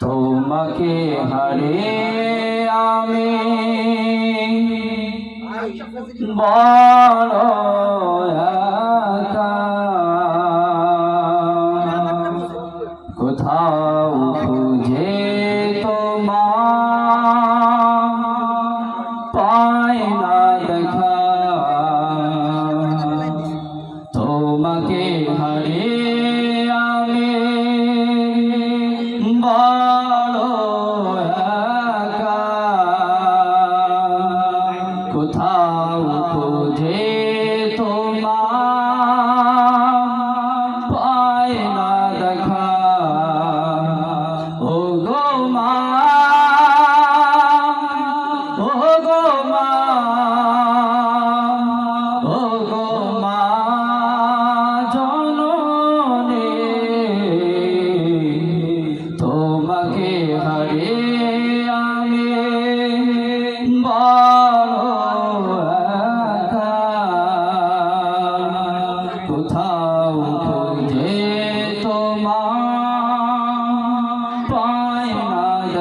তোমাকে হারে আমি বড়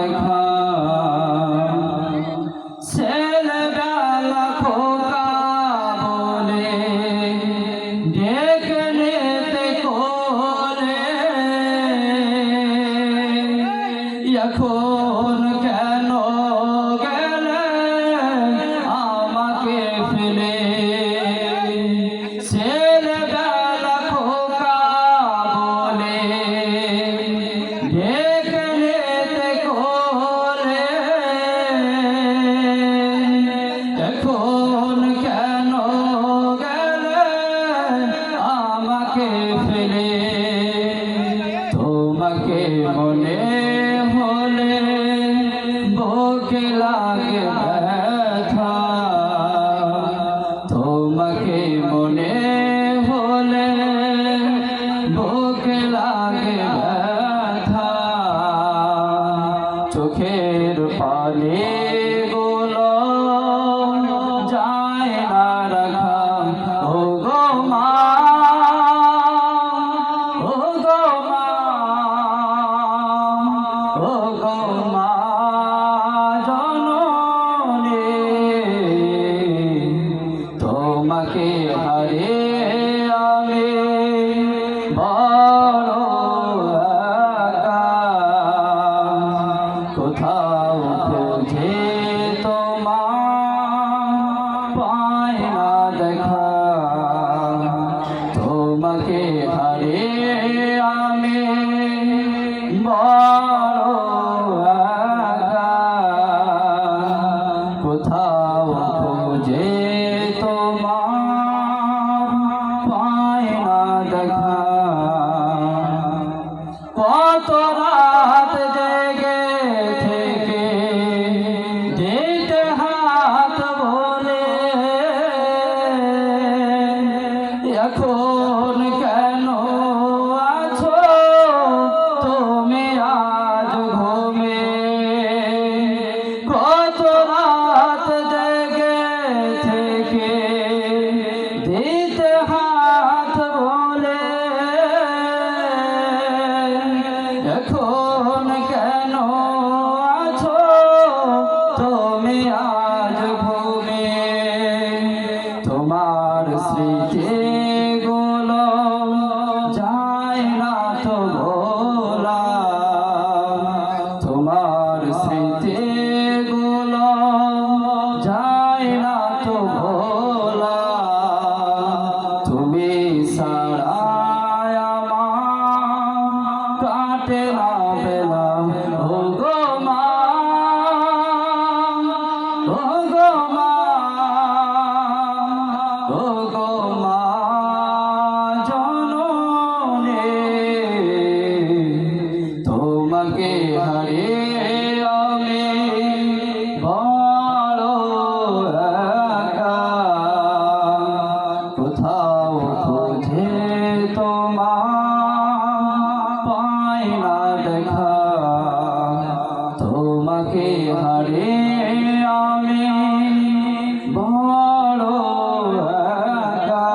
না দেখা लागे দেখা রাত জেগে থেকে দিতে হাত বলে। এখন কেন আছো? তুমি আজ ঘুমে। রাত জেগে থেকে দিতে হাত তুমি আজ ঘুমে তোমার স্মৃতি গুলো যায় না তো ভোলা। তোমার স্মৃতি গুলো যায় না তো ভোলা। তুমি সারায় তোমাকে হারিয়ে আমি বড় একা কোথাও খুঁজে তোমার পাই না দেখা। তোমাকে হারিয়ে আমি বড় একা